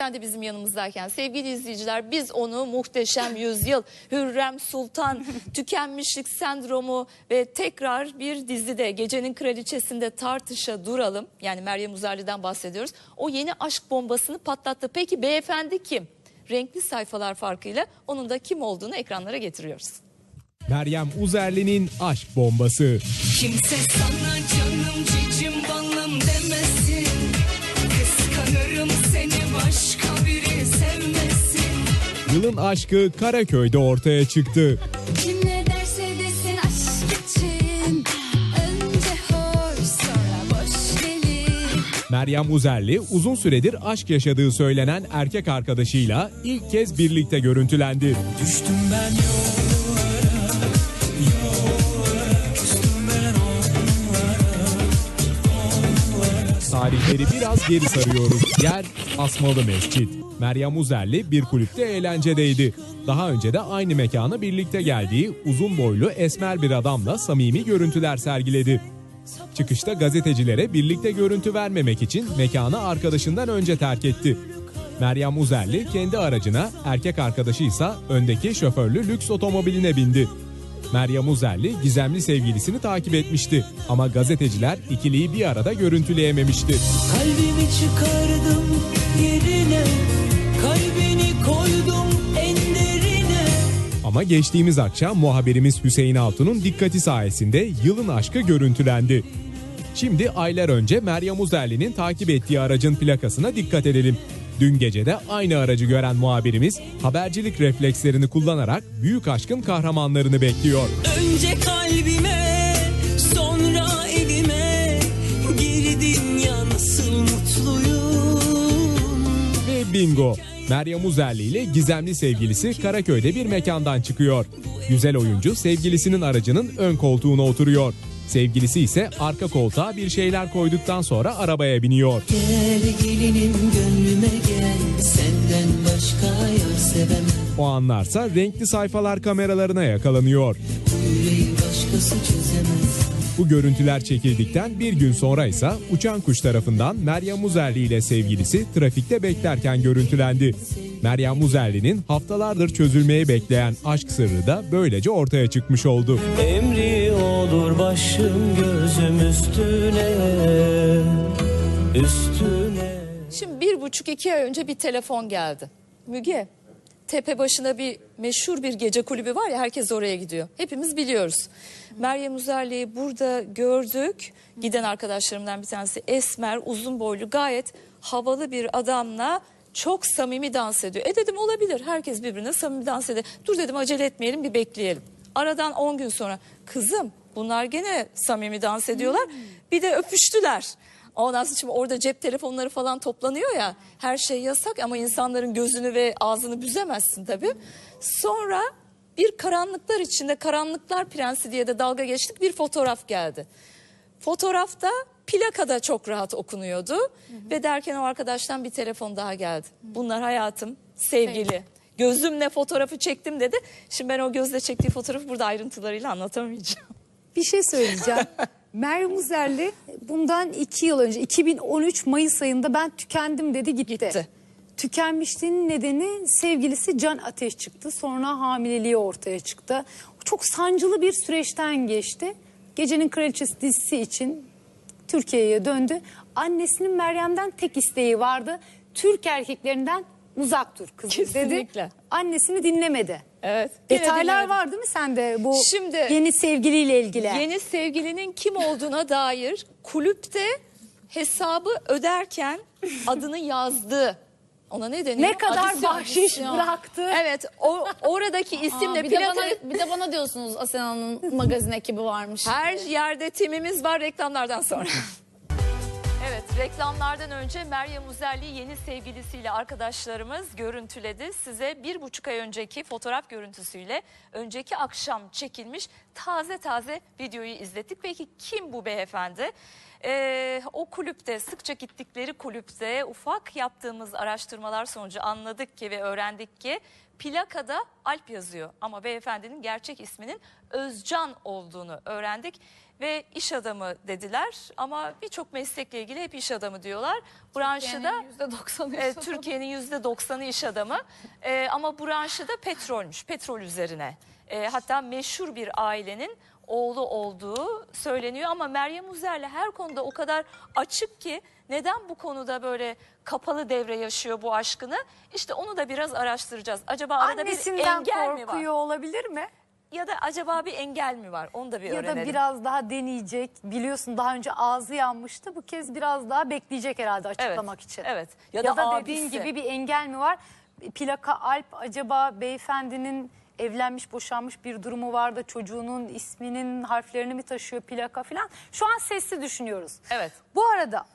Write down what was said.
de bizim yanımızdayken sevgili izleyiciler biz onu muhteşem yüzyıl, Hürrem Sultan, tükenmişlik sendromu ve tekrar bir dizide Gecenin Kraliçesi'nde tartışa duralım. Yani Meryem Uzerli'den bahsediyoruz. O yeni aşk bombasını patlattı. Peki beyefendi kim? Renkli sayfalar farkıyla onun da kim olduğunu ekranlara getiriyoruz. Meryem Uzerli'nin aşk bombası. Kimse sana canım cicim balım demesin Yılın aşkı Karaköy'de ortaya çıktı. Kim ne derse desin aşk için Önce hoş sonra boş gelir Meryem Uzerli uzun süredir aşk yaşadığı söylenen erkek arkadaşıyla ilk kez birlikte görüntülendi. Düştüm ben yollara Yollara Küstüm ben Tarihleri biraz geri sarıyoruz. Yer Asmalı Mescit. Meryem Uzerli bir kulüpte eğlencedeydi. Daha önce de aynı mekana birlikte geldiği uzun boylu esmer bir adamla samimi görüntüler sergiledi. Çıkışta gazetecilere birlikte görüntü vermemek için mekanı arkadaşından önce terk etti. Meryem Uzerli kendi aracına, erkek arkadaşı ise öndeki şoförlü lüks otomobiline bindi. Meryem Uzerli gizemli sevgilisini takip etmişti ama gazeteciler ikiliyi bir arada görüntüleyememişti. Kalbimi çıkardım yerine Kalbini koydum en derine Ama geçtiğimiz akşam muhabirimiz Hüseyin Altun'un dikkati sayesinde yılın aşkı görüntülendi. Şimdi aylar önce Meryem Uzerli'nin takip ettiği aracın plakasına dikkat edelim. Dün gece de aynı aracı gören muhabirimiz habercilik reflekslerini kullanarak büyük aşkın kahramanlarını bekliyor. Önce kalbime sonra evime Girdin ya nasıl mutluyum Ve bingo! Meryem Uzerli ile gizemli sevgilisi Karaköy'de bir mekandan çıkıyor. Güzel oyuncu sevgilisinin aracının ön koltuğuna oturuyor. Sevgilisi ise arka koltuğa bir şeyler koyduktan sonra arabaya biniyor. Gel gelinim gönlüme gel Senden başka yar sevemem O anlarsa renkli sayfalar kameralarına yakalanıyor. Bu yüreği başkası çözemez Bu görüntüler çekildikten bir gün sonra ise uçan kuş tarafından Meryem Uzerli ile sevgilisi trafikte beklerken görüntülendi. Meryem Uzerli'nin haftalardır çözülmeyi bekleyen aşk sırrı da böylece ortaya çıkmış oldu. Emri olur başım gözüm üstüne Üstüne Şimdi bir buçuk iki ay önce bir telefon geldi. Müge, tepe başına bir meşhur bir gece kulübü var ya herkes oraya gidiyor. Hepimiz biliyoruz. Meryem Uzerli'yi burada gördük. Giden arkadaşlarımdan bir tanesi esmer, uzun boylu gayet havalı bir adamla çok samimi dans ediyor. E dedim olabilir herkes birbirine samimi dans ediyor. Dur dedim acele etmeyelim bir bekleyelim. Aradan 10 gün sonra kızım bunlar gene samimi dans ediyorlar. Bir de öpüştüler. Ondan sonra şimdi orada cep telefonları falan toplanıyor ya. Her şey yasak ama insanların gözünü ve ağzını büzemezsin tabii. Sonra bir karanlıklar içinde karanlıklar prensi diye de dalga geçtik bir fotoğraf geldi. Fotoğrafta plakada çok rahat okunuyordu. Ve derken o arkadaştan bir telefon daha geldi. Bunlar hayatım, sevgili. Gözümle fotoğrafı çektim dedi. Şimdi ben o gözle çektiği fotoğrafı burada ayrıntılarıyla anlatamayacağım. Bir şey söyleyeceğim. Meryem Uzerli bundan iki yıl önce 2013 Mayıs ayında ben tükendim dedi gitti. Gitti. Tükenmişliğinin nedeni sevgilisi Can Ateş çıktı. Sonra hamileliği ortaya çıktı. Çok sancılı bir süreçten geçti. Gecenin Kraliçesi dizisi için Türkiye'ye döndü. Annesinin Meryem'den tek isteği vardı. Türk erkeklerinden uzak dur kızım dedi. Kesinlikle. Annesini dinlemedi. Evet. Gene Detaylar dinlemedim. var değil mi sende bu Şimdi- yeni sevgiliyle ilgili? Yeni sevgilinin kim olduğuna dair kulüpte hesabı öderken adını yazdı. Ona ne deniyor? Ne kadar Adisyon. bahşiş bıraktı. Evet o oradaki isimle Aa, bir, de bana, bir de bana diyorsunuz Asena'nın magazin ekibi varmış. her yerde timimiz var reklamlardan sonra. Evet reklamlardan önce Meryem Uzerli yeni sevgilisiyle arkadaşlarımız görüntüledi. Size bir buçuk ay önceki fotoğraf görüntüsüyle önceki akşam çekilmiş taze taze videoyu izlettik. Peki kim bu beyefendi? Ee, o kulüpte sıkça gittikleri kulüpte ufak yaptığımız araştırmalar sonucu anladık ki ve öğrendik ki plakada Alp yazıyor. Ama beyefendinin gerçek isminin Özcan olduğunu öğrendik. Ve iş adamı dediler ama birçok meslekle ilgili hep iş adamı diyorlar. Branşı da %90'ı Evet, Türkiye'nin yüzde doksanı iş adamı Ee, ama branşı da petrolmüş, petrol üzerine. Ee, hatta meşhur bir ailenin oğlu olduğu söyleniyor ama Meryem Uzer'le her konuda o kadar açık ki neden bu konuda böyle kapalı devre yaşıyor bu aşkını? İşte onu da biraz araştıracağız. Acaba arada bir Annesinden engel mi korkuyor var? olabilir mi? Ya da acaba bir engel mi var? Onu da bir Ya da öğrenelim. biraz daha deneyecek. Biliyorsun daha önce ağzı yanmıştı. Bu kez biraz daha bekleyecek herhalde açıklamak için. Evet. Ya Ya, da da, dediğin abisi. gibi bir engel mi var? Plaka Alp acaba beyefendinin evlenmiş boşanmış bir durumu var da çocuğunun isminin harflerini mi taşıyor plaka falan. Şu an sesli düşünüyoruz. Evet. Bu arada